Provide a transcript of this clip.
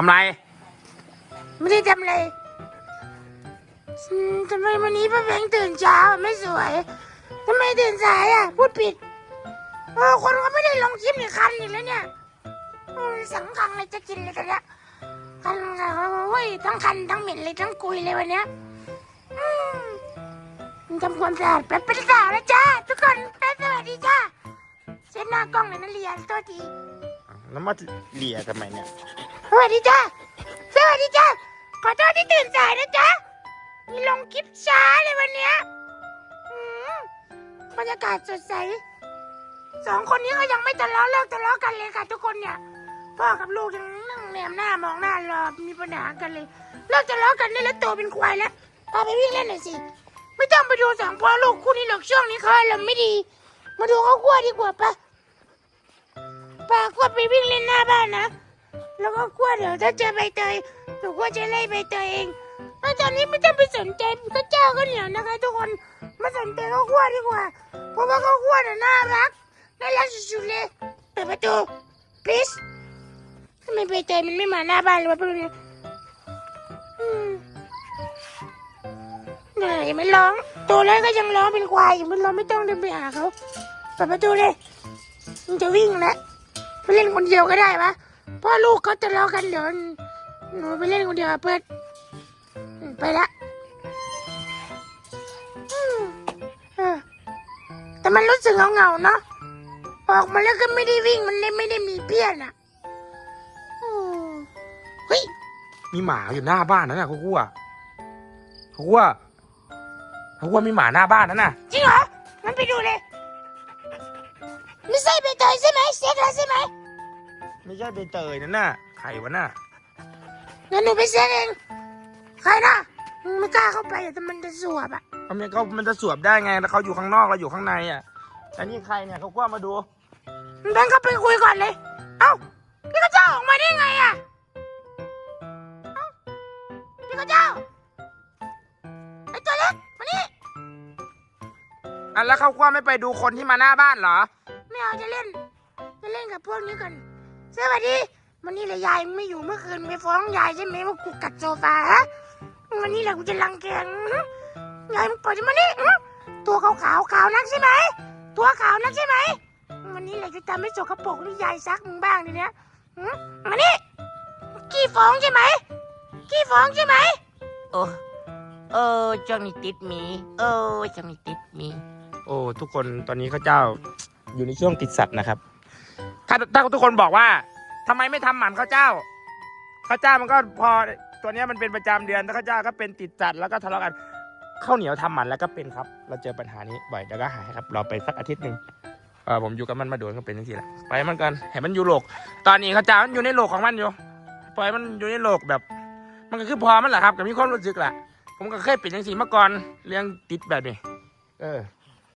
ทำไร ไม่ได้ทำอะไรอืมทำไมวันนี้ป้าแบงตื่นเช้าอะไม่สวยทำไมตื่นสายอะ พูดผิดเออคนก็ไม่ได้ลงคลิปในคันอีกแล้วเนี่ยเออสังคังเลยจะกินเลยกันเนี่ยคันโอ้ยทั้งคันทั้งเหม็นเลยทั้งกุยเลยวันเนี้ยอืมทำความสะอาดแป๊บเป็นสาวแล้วจ้าทุกคนแป๊บสวัสดีจ้าเช็ดหน้ากล้องเลยนะเรียนตัวทีแล้วมาเหลี่ยทำไมเนี่ย สวัสดีจ้าสวัสดีจ้าขอโทษที่ตื่นสายนะจ๊ะ มีลงคลิปช้าเลยวันเนี้ยอืมบรรยากาศสดใส สองคนนี้ก็ยังไม่ทะเลาะเลิกทะเลาะกันเลยค่ะ ทุกคนเนี่ย พ่อกับลูกยังนั่งแนมหน้ามองหน้ารอมีปัญหากันเลย เลิกทะเลาะกันได้แล้วโตเป็นควายแล้วพาไปวิ่งเล่นหน่อยสิ ไม่ต้องไปดูสองพ่อลูกคู่นี้หรอกช่วงนี้เขาอารมณ์ไม่ดี มาดูเขาขั้วดีกว่าปะปาขั้วไปวิ่งเล่นหน้าบ้านนะ แล้วก็ขั้วเดี๋ยวถ้าเจอใบเตยหนูก็จะไล่ใบเตยเองแล้วตอนนี้ไม่ต้องไปสนใจข้าวเจ้าก็เหนียวนะคะ ทุกคนมาสนใจข้าวขั้วดีกว่า เพราะว่าข้าวขั้วน่ะน่ารักน่ารักสุดๆเลยเปิดประตู please ทำไมใบเตยมันไม่มาหน้าบ้านเลยวะพวกนี้อืมเหนื่อยมันร้องโตแล้วก็ยังร้องเป็นควายอยู่มันร้องไม่ต้องเดินไปหาเขาเปิดประตูเลยมันจะวิ่งแล้วไปเล่นคนเดียวก็ได้ปะ พ่อลูกเขาทะเลาะกันเดี๋ยวหนูไปเล่นคนเดียวกับเพื่อนอืมไปละอืมเออแต่มันรู้สึกเหงาๆเนาะออกมาแล้วก็ไม่ได้วิ่งมันเลยไม่ได้มีเพื่อนอะอืมเฮ้ยมีหมาอยู่หน้าบ้านนั่นน่ะเขาขั้วเขาขั้วเขาขั้วมีหมาหน้าบ้านนั่นน่ะจริงเหรองั้นไปดูเลยไม่ใช่ใบเตยใช่ไหมเซ็กแล้วใช่ไหม ไม่ใช่ใบเตยนั่นน่ะใครวะน่ะงั้นหนูไปเซ็กเองใครนะอืมไม่กล้าเข้าไปอะแต่มันจะสวบอะทำไมเขามันจะสวบได้ไงแล้วเขาอยู่ข้างนอกเราอยู่ข้างในอะอันนี้ใครเนี่ยเขาขั้วมาดูแบงค์ก็ไปคุยก่อนเลย เอ้าพี่ข้าเจ้าออกมาได้ไงอะเอ้าพี่ข้าเจ้าไอ้ตัวเล็กมานี่อะแล้วเขาขั้วไม่ไปดูคนที่มาหน้าบ้านเหรอไม่เอาจะเล่นจะเล่นกับพวกนี้ก่อน สวัสดี วันนี้เลยยายไม่อยู่เมื่อคืนไปฟ้องยายใช่ไหมว่ากูกัดโซฟาฮะวันนี้แหละกูจะรังแกงยายมึงปล่อยฉันมานี่อื้อตัวขาวขาวๆขาวนักใช่ไหมตัวขาวนักใช่ไหมวันนี้แหละจะทำให้สกปรกนี่ยายซักมึงบ้างทีเนี้ยอื้อมานี่ขี้ฟ้องใช่ไหมขี้ฟ้องใช่ไหมโอ้เออช่วงนี้ติดหมีเออช่วงนี้ติดหมี โอ้ทุกคนตอนนี้ข้าเจ้าอยู่ในช่วงติดสัตว์นะครับ ถ้าถ้าทุกคนบอกว่าทำไมไม่ทำหมันข้าวเจ้าข้าวเจ้ามันก็พอตัวนี้มันเป็นประจำเดือนแต่ข้าวเจ้าก็เป็นติดสัตว์แล้วก็ทะเลาะกันข้าวเหนียวทำหมันแล้วก็เป็นครับ เราเจอปัญหานี้บ่อยแล้วก็หายครับ เราไปสักอาทิตย์หนึ่งเออผมอยู่กับมันมาโดนก็เป็นทั้งทีละไปมันกันให้มันอยู่โลก ตอนนี้ข้าวเจ้ามันอยู่ในโลกของมันอยู่ปล่อยมันอยู่ในโลกแบบ มันก็คือพอมันแหละครับกับมีความรู้สึกแหละผมก็เคยเป็นอย่างสีมาก่อนเรื่องติดแบบนี้ เออ